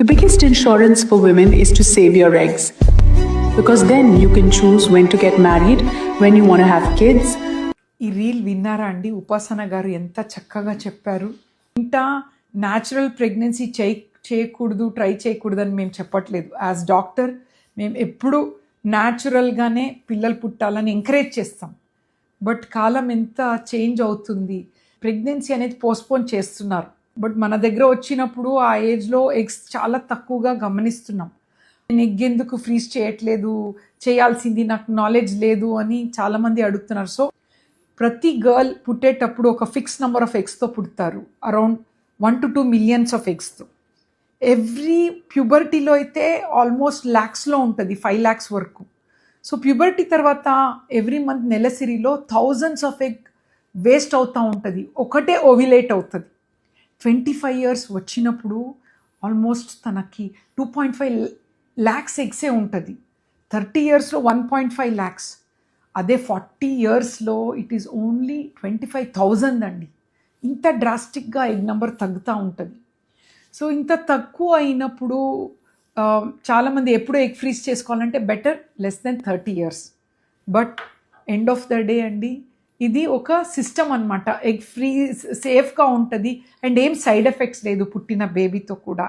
The biggest insurance for women is to save your eggs. Because then you can choose when to get married, when you want to have kids, ఈ reel విన్నారా అండి? ఉపాసన గారు ఎంత చక్కగా చెప్పారు. ఇంకా న్యాచురల్ ప్రెగ్నెన్సీ చేయ చేయకూడదు ట్రై చేయకూడదు అని మేము చెప్పట్లేదు. యాజ్ డాక్టర్ మేము ఎప్పుడు న్యాచురల్గానే పిల్లలు పుట్టాలని ఎంకరేజ్ చేస్తాం. బట్ కాలం ఎంత చేంజ్ అవుతుంది? ప్రెగ్నెన్సీ అనేది పోస్ట్పోన్ చేస్తున్నారు. బట్ మన దగ్గర వచ్చినప్పుడు ఆ ఏజ్లో ఎగ్స్ చాలా తక్కువగా గమనిస్తున్నాం. నేను ఎగ్ ఎందుకు ఫ్రీజ్ చేయట్లేదు? చేయాల్సింది నాకు నాలెడ్జ్ లేదు అని చాలామంది అడుగుతున్నారు. సో ప్రతి గర్ల్ పుట్టేటప్పుడు ఒక ఫిక్స్ నెంబర్ ఆఫ్ ఎగ్స్తో పుడతారు. Around one to two millions of ఎగ్స్తో every ప్యూబర్టీలో అయితే ఆల్మోస్ట్ ల్యాక్స్లో ఉంటుంది ఫైవ్ ల్యాక్స్ వరకు. సో ప్యూబర్టీ తర్వాత ఎవ్రీ మంత్ నెలసిరిలో థౌజండ్స్ ఆఫ్ ఎగ్ వేస్ట్ అవుతూ ఉంటుంది. ఒకటే ఓవిలేట్ అవుతుంది. ట్వంటీ ఫైవ్ ఇయర్స్ వచ్చినప్పుడు ఆల్మోస్ట్ తనకి టూ పాయింట్ ఫైవ్ ల్యాక్స్ ఎగ్సే ఉంటుంది. థర్టీ ఇయర్స్లో వన్ పాయింట్ ఫైవ్ ల్యాక్స్ అదే ఫార్టీ ఇయర్స్లో it is only twenty five thousand అండి. ఇంత డ్రాస్టిక్గా ఎగ్ నెంబర్ తగ్గుతూ ఉంటుంది. సో ఇంత తక్కువ అయినప్పుడు చాలామంది ఎప్పుడు ఎగ్ ఫ్రీజ్ చేసుకోవాలంటే better less than thirty years but end of the day అండి ఇది ఒక సిస్టమ్ అనమాట ఎగ్ ఫ్రీ సేఫ్గా ఉంటుంది. అండ్ ఏం సైడ్ ఎఫెక్ట్స్ లేదు పుట్టిన బేబీతో కూడా.